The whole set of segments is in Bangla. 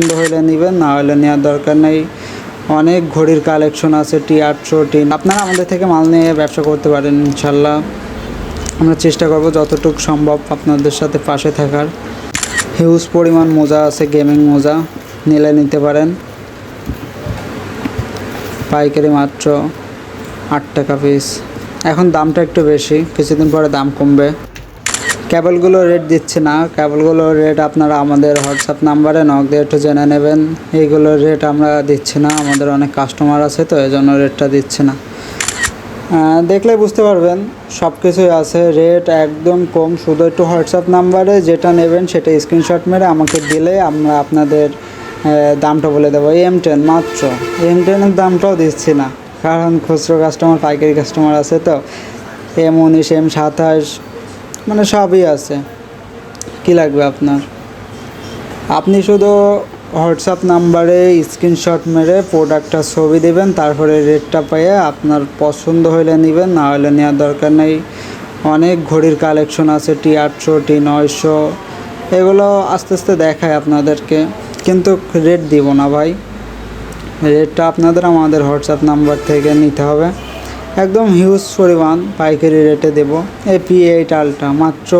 পছন্দ হলে নেবেন, না হলে নেওয়ার দরকার নেই। অনেক ঘড়ির কালেকশন আছে টি আটশো টি আপনারা আমাদের থেকে মাল নিয়ে ব্যবসা করতে পারেন, ইনশাল্লাহ। আমরা চেষ্টা করব যতটুকু সম্ভব আপনাদের সাথে পাশে থাকার। হিউজ পরিমাণ মোজা আছে গেমিং মোজা, নিলে নিতে পারেন। পাইকারি মাত্র আট টাকা পিস এখন দামটা একটু বেশি, কিছুদিন পরে দাম কমবে। কেবলগুলো রেট দিচ্ছে না। কেবলগুলোর রেট আপনারা আমাদের হোয়াটসঅ্যাপ নাম্বারে নক দিয়ে একটু জেনে নেবেন। এইগুলোর রেট আমরা দিচ্ছি না, আমাদের অনেক কাস্টমার আছে তো এই জন্য রেটটা দিচ্ছে না। দেখলে বুঝতে পারবেন সব কিছুই আছে। রেট একদম কম, শুধু একটু হোয়াটসঅ্যাপ নাম্বারে যেটা নেবেন সেটা স্ক্রিনশট মেরে আমাকে দিলে আমরা আপনাদের দামটা বলে দেবো। এম টেন মাত্র। এম টেনের দামটাও দিচ্ছি না, কারণ খুচরো কাস্টমার পাইকারি কাস্টমার আছে তো। এম উনিশ এম সাতাশ মানে সবই আছে। কি লাগবে আপনার? আপনি শুধু হোয়াটসঅ্যাপ নাম্বারে স্ক্রিনশট মেরে প্রোডাক্টটা ছবি দেবেন, তারপরে রেটটা পেয়ে আপনার পছন্দ হলে নেবেন, না হলে নেওয়ার দরকার নেই। অনেক ঘড়ির কালেকশন আছে টি আটশো টি নয়শো, এগুলো আস্তে আস্তে দেখায় আপনাদেরকে। কিন্তু রেট দিব না ভাই। রেটটা আপনাদের আমাদের হোয়াটসঅ্যাপ নাম্বার থেকে নিতে হবে। একদম হিউজ পরিমাণ পাইকারি রেটে দেবো। পি এইট আলটা মাত্র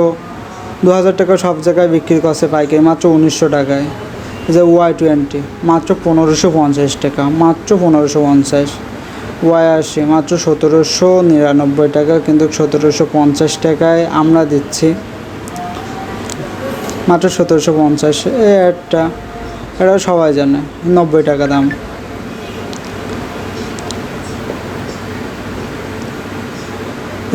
দু হাজার টাকা সব জায়গায় বিক্রি করছে পাইকারি, মাত্র উনিশশো টাকায়। যে ওয়াই টোয়েন্টি মাত্র পনেরোশো পঞ্চাশ টাকা, মাত্র পনেরোশো পঞ্চাশ। ওয়াই আশি, মাত্র সতেরোশো নিরানব্বই টাকা, কিন্তু সতেরোশো পঞ্চাশ টাকায় আমরা দিচ্ছি। মাত্র সতেরোশো পঞ্চাশ, এই একটা, এটা সবাই জানে, নব্বই টাকা দাম।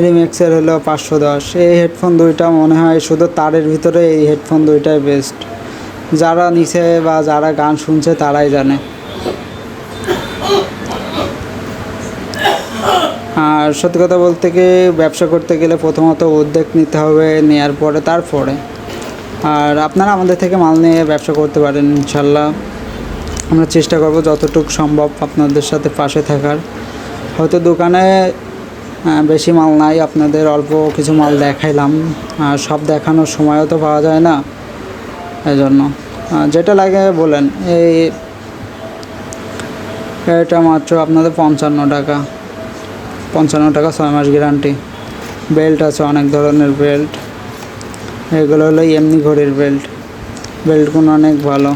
রিমেক্সের হলো পাঁচশো দশ। এই হেডফোন দুইটা মনে হয় শুধু তারের ভিতরে এই হেডফোন দুইটাই বেস্ট। যারা নিছে বা যারা গান শুনছে তারাই জানে। আর সত্যি কথা বলতে কি, ব্যবসা করতে গেলে প্রথমত উদ্যোগ নিতে হবে নেওয়ার পরে তারপরে। আর আপনারা আমাদের থেকে মাল নিয়ে ব্যবসা করতে পারেন ইনশাল্লাহ। আমরা চেষ্টা করব যতটুকু সম্ভব আপনাদের সাথে পাশে থাকার। হয়তো দোকানে বেশি মাল নাই, আপনাদের অল্প কিছু মাল দেখাইলাম। সব দেখানোর সময়ও তো পাওয়া যায় না এই জন্য যেটা লাগে বলেন, এই এটা মাত্র আপনাদের পঞ্চান্ন টাকা। পঞ্চান্ন টাকা ছয় মাস গ্যারান্টি। বেল্ট আছে অনেক ধরনের বেল্ট। এগুলো হলো এমনি ঘড়ির বেল্ট। বেল্টগুলো অনেক ভালো।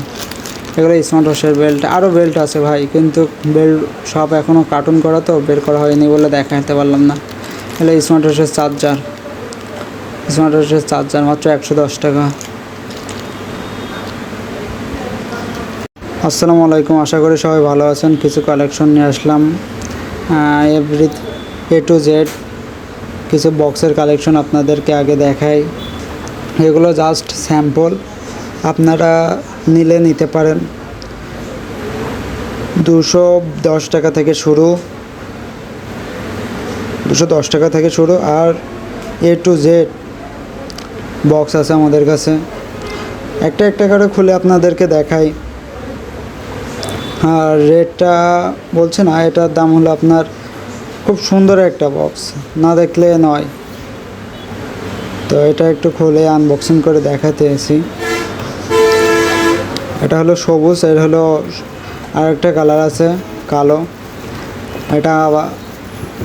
এগুলো স্মার্ট ওয়াচের বেল্ট আরও বেল্ট আছে ভাই, কিন্তু বেল্ট সব এখনও কার্টুন করা তো, বের করা হয়নি বলে দেখাতে পারলাম না। এগুলো স্মার্ট ওয়াচের চার্জার স্মার্ট ওয়াচের চার্জার মাত্র একশো দশ টাকা। আসসালামু আলাইকুম, আশা করি সবাই ভালো আছেন, কিছু কালেকশন নিয়ে আসলাম। এভরি এ টু জেড কিছু বক্সের কালেকশন আপনাদেরকে আগে দেখাই। এগুলো জাস্ট স্যাম্পল আপনারা নিলে নিতে পারেন। দুশো দশ টাকা থেকে শুরু। দুশো দশ টাকা থেকে শুরু। আর এ টু জেড বক্স আছে আমাদের কাছে। একটা একটা করে খুলে আপনাদেরকে দেখাই। আর রেটটা বলছে না এটার দাম হলো আপনার খুব সুন্দর একটা বক্স না দেখলে নয়। তো এটা একটু খুলে আনবক্সিং করে দেখাতে এসি এটা হলো সবুজ, এর হলো আরেকটা কালার আছে, কালো। এটা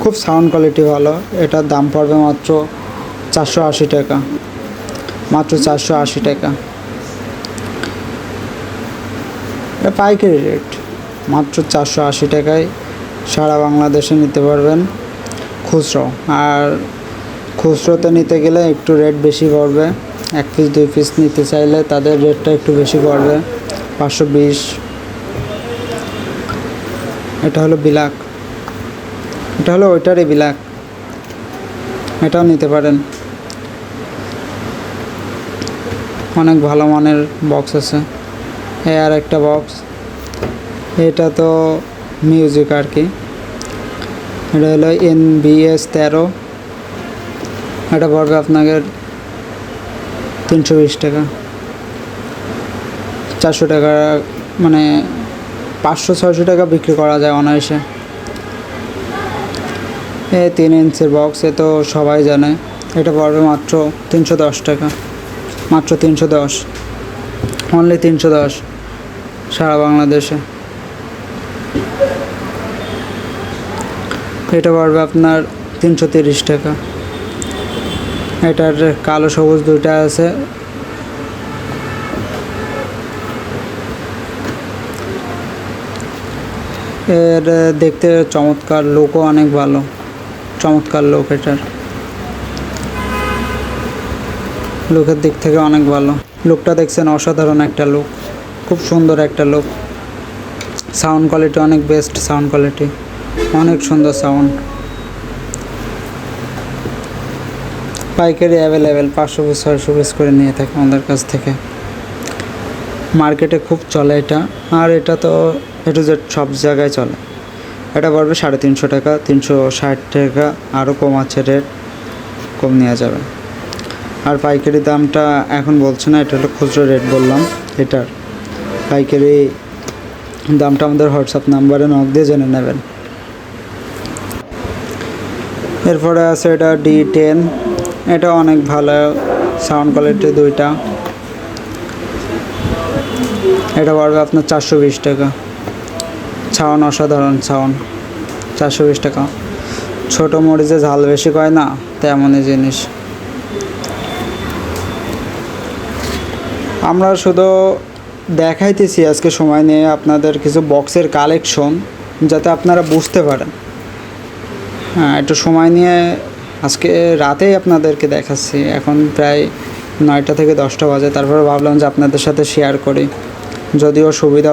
খুব সাউন্ড কোয়ালিটি ভালো, এটার দাম পড়বে মাত্র চারশো আশি টাকা। মাত্র চারশো আশি টাকা। এটা পাইকারি রেট মাত্র চারশো আশি টাকায় সারা বাংলাদেশে নিতে পারবেন খুচরো। আর খুচরোতে নিতে গেলে একটু রেট বেশি পড়বে, এক পিস দুই পিস নিতে চাইলে তাদের রেটটা একটু বেশি পড়বে। পাঁচশো বিশ। এটা হলো বিলাক। এটা হলো ওইটারই বিলাক। এটাও নিতে পারেন। অনেক ভালো মানের বক্স আছে। এ আর একটা বক্স এটা তো মিউজিক আর কি। এটা হলো এন বিএস তেরো। এটা পড়বে আপনাকে তিনশো বিশ টাকা। চারশো টাকা মানে পাঁচশো, ছয়শো টাকা বিক্রি করা যায় অনায়াসে। এ তিন ইঞ্চের বক্স এ তো সবাই জানে। এটা পড়বে মাত্র তিনশো দশ টাকা। মাত্র তিনশো দশ। অনলি তিনশো দশ সারা বাংলাদেশে। এটা পড়বে আপনার তিনশো তিরিশ টাকা। এটার কালো সবুজ দুইটা আছে। এর দেখতে চমৎকার লোকও অনেক ভালো। চমৎকার লোক এটার। লোকের দিক থেকে অনেক ভালো। লোকটা দেখছেন অসাধারণ একটা লুক। খুব সুন্দর একটা লুক। সাউন্ড কোয়ালিটি অনেক বেস্ট সাউন্ড কোয়ালিটি। অনেক সুন্দর সাউন্ড। পাইকারি অ্যাভেলেবেল পাঁচশো পিস ছয়শো পিস করে নিয়ে থাকে আমাদের কাছ থেকে। মার্কেটে খুব চলে এটা। আর এটা তো এটু জেড সব জায়গায় চলে। এটা পড়বে সাড়ে তিনশো টাকা, তিনশো ষাট টাকা আরও কম আছে রেট কম নেওয়া যাবে। আর পাইকারি দামটা এখন বলছে না, এটা হলো খুচরো রেট বললাম, এটার। পাইকারি দামটা আমাদের হোয়াটসঅ্যাপ নাম্বারে নক দিয়ে জেনে নেবেন। এরপরে আছে এটা ডি টেন এটা অনেক ভালো সাউন্ড কোয়ালিটি দুইটা। এটা পড়বে আপনার চারশো বিশ টাকা। ছাউন অসাধারণ ছাউন। চারশো বিশ টাকা। ছোটো মরিচে ঝাল বেশি কয় না, তেমনই জিনিস। আমরা শুধু দেখাইতেছি আজকে সময় নিয়ে আপনাদের কিছু বক্সের কালেকশন যাতে আপনারা বুঝতে পারেন। হ্যাঁ একটু সময় নিয়ে আজকে রাতেই আপনাদেরকে দেখাচ্ছি। এখন প্রায় নয়টা থেকে দশটা বাজে, তারপরে ভাবলাম যে আপনাদের সাথে শেয়ার করি। যদিও সুবিধা